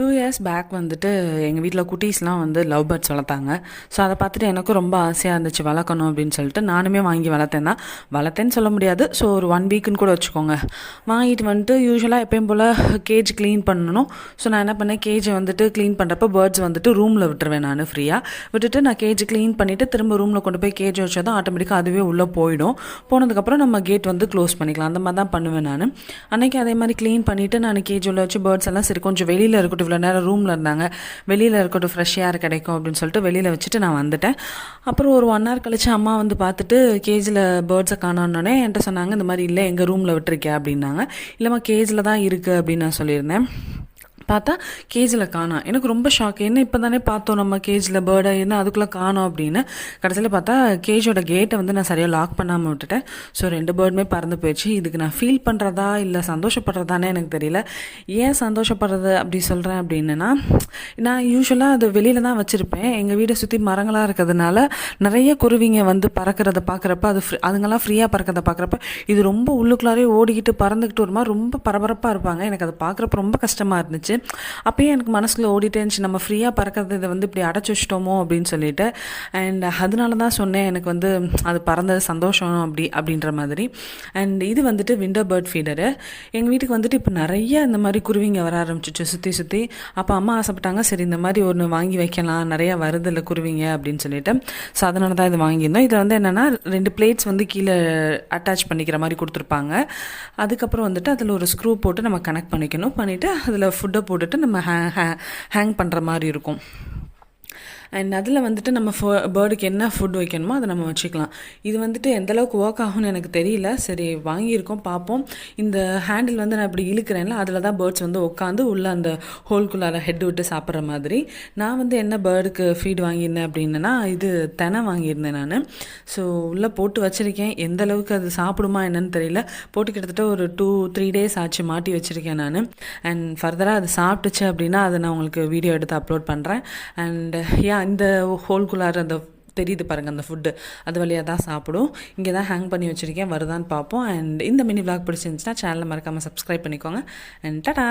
Two years back வந்துட்டு எங்கள் வீட்டில் குட்டீஸ்லாம் வந்து லவ் பேர்ட்ஸ் வளர்த்தாங்க. ஸோ அதை பார்த்துட்டு எனக்கும் ரொம்ப ஆசையாக இருந்துச்சு வளர்க்கணும் அப்படின்னு சொல்லிட்டு நானுமே வாங்கி வளர்த்தேன் தான். வளர்த்தேன்னு சொல்ல முடியாது. ஸோ ஒரு ஒன் வீக்குன்னு கூட வச்சுக்கோங்க. வாங்கிட்டு வந்துட்டு யூஸ்வலாக எப்பயும் போல் கேஜ் க்ளீன் பண்ணணும். ஸோ நான் என்ன பண்ணேன்? கேஜை வந்துட்டு க்ளீன் பண்ணுறப்ப பேர்ட்ஸ் வந்துட்டு ரூமில் விட்டுருவேன் நான் ஃப்ரீயாக விட்டுட்டு நான் கேஜ் க்ளீன் பண்ணிவிட்டு திரும்ப ரூமில் கொண்டு போய் கேஜ் வச்சா தான் ஆட்டோமேட்டிக்காக அதுவே உள்ளே போயிடும். போனதுக்கப்புறம் நம்ம கேட் வந்து க்ளோஸ் பண்ணிக்கலாம். அந்த மாதிரி தான் பண்ணுவேன் நான். அன்றைக்கி அதே மாதிரி க்ளீன் பண்ணிவிட்டு நான் கேஜ் உள்ள வச்சு பேர்ட்ஸ் எல்லாம் சரி கொஞ்சம் வெளியில் இருக்கட்டும் இவ்வளோ நேரம் ரூமில் இருந்தாங்க. வெளியில் இருக்கட்டும் ஃப்ரெஷ் ஏர் கிடைக்கும் அப்படின்னு சொல்லிட்டு வெளியில் வச்சுட்டு நான் வந்துட்டேன். அப்புறம் ஒரு ஒன் ஹவர் கழிச்சு அம்மா வந்து பார்த்துட்டு கேஜில் பேர்ட்ஸை காணோன்னே என்கிட்ட சொன்னாங்க இந்த மாதிரி இல்லை எங்கள் ரூமில் விட்டுருக்கேன் அப்படின்னாங்க. இல்லைம்மா கேஜில் தான் இருக்குது அப்படின்னு நான் சொல்லியிருந்தேன். பார்த்தா கேஜில் காணா. எனக்கு ரொம்ப ஷாக் என்ன இப்போ தானே பார்த்தோம் நம்ம கேஜில் பேர்டை என்ன அதுக்குள்ளே காணோம் அப்படின்னு. கடைசியில் பார்த்தா கேஜோட கேட்டை வந்து நான் சரியாக லாக் பண்ணாமல் விட்டுட்டேன். ஸோ ரெண்டு பேர்டுமே பறந்து போயிடுச்சு. இதுக்கு நான் ஃபீல் பண்ணுறதா இல்லை சந்தோஷப்படுறதானே எனக்கு தெரியல. ஏன் சந்தோஷப்படுறது அப்படி சொல்கிறேன் அப்படின்னா நான் யூஸ்வலாக அது வெளியில் தான் வச்சுருப்பேன். எங்கள் வீடை சுற்றி மரங்களாக இருக்கிறதுனால நிறைய குருவிங்க வந்து பறக்கிறத பார்க்குறப்ப அது ஃப்ரீ அதுங்கெல்லாம் ஃப்ரீயாக பறக்கிறத பார்க்குறப்ப இது ரொம்ப உள்ளுக்குள்ளாரே ஓடிக்கிட்டு பறந்துக்கிட்டு ஒரு மாதிரி ரொம்ப பரபரப்பாக இருப்பாங்க. எனக்கு அதை பார்க்குறப்ப ரொம்ப கஷ்டமாக இருந்துச்சு. அப்பயே எனக்கு மனசில் ஓடிட்டே இருந்துச்சு. நம்ம ஃப்ரீயாக பறக்கிறது இதை வந்து இப்படி அடைச்சி வச்சிட்டோமோ அப்படின்னு சொல்லிட்டு. அண்ட் அதனால தான் சொன்னேன் எனக்கு வந்து அது பறந்தது சந்தோஷம் அப்படி அப்படின்ற மாதிரி. அண்ட் இது வந்துட்டு விண்டோ பேர்ட் ஃபீடரு எங்கள் வீட்டுக்கு வந்துட்டு இப்போ நிறைய இந்த மாதிரி குருவிங்க வர ஆரம்பிச்சிச்சு சுற்றி சுற்றி அப்போ அம்மா ஆசைப்பட்டாங்க சரி இந்த மாதிரி ஒன்று வாங்கி வைக்கலாம். நிறைய வருதில்ல குருவிங்க அப்படின்னு சொல்லிட்டு. ஸோ அதனால தான் இது வாங்கியிருந்தோம். இதில் வந்து என்னென்னா ரெண்டு பிளேட்ஸ் வந்து கீழே அட்டாச் பண்ணிக்கிற மாதிரி கொடுத்துருப்பாங்க. அதுக்கப்புறம் வந்துட்டு அதில் ஒரு ஸ்க்ரூ போட்டு நம்ம கனெக்ட் பண்ணிக்கணும். பண்ணிவிட்டு அதில் ஃபுட்டை போட்டுட்டு நம்ம ஹே ஹேங் பண்ணுற மாதிரி இருக்கும். அண்ட் அதில் வந்துட்டு நம்ம ஃபோ பேர்டுக்கு என்ன ஃபுட் வைக்கணுமோ அதை நம்ம வச்சுக்கலாம். இது வந்துட்டு எந்தளவுக்கு ஒர்க் ஆகும்னு எனக்கு தெரியல. சரி வாங்கியிருக்கோம் பார்ப்போம். இந்த ஹேண்டில் வந்து நான் இப்படி இழுக்கிறேன்ல அதில் தான் பேர்ட்ஸ் வந்து உட்காந்து உள்ளே அந்த ஹோல்குள்ளார ஹெட் விட்டு சாப்பிட்ற மாதிரி. நான் வந்து என்ன பேர்டுக்கு ஃபீட் வாங்கியிருந்தேன் அப்படின்னா இது தெனை வாங்கியிருந்தேன் நான். ஸோ உள்ளே போட்டு வச்சுருக்கேன். எந்த அளவுக்கு அது சாப்பிடுமா என்னன்னு தெரியல. போட்டு கிட்டத்தட்ட ஒரு டூ த்ரீ டேஸ் ஆச்சு மாட்டி வச்சுருக்கேன் நான். அண்ட் ஃபர்தராக அது சாப்பிட்டுச்சு அப்படின்னா அதை நான் உங்களுக்கு வீடியோ எடுத்து அப்லோட் பண்ணுறேன் அண்ட் யா இந்த ஹோல்குள்ளார அந்த தெரியுது பாருங்கள் அந்த ஃபுட்டு அது வழியாக தான் சாப்பிடும். இங்கே தான் ஹேங் பண்ணி வச்சுருக்கேன் வருதான்னு பார்ப்போம். அண்ட் இந்த மினி விளாக் பிடிச்சிருந்துச்சுன்னா சேனலை மறக்காமல் சப்ஸ்கிரைப் பண்ணிக்கோங்க. அண்ட் டடா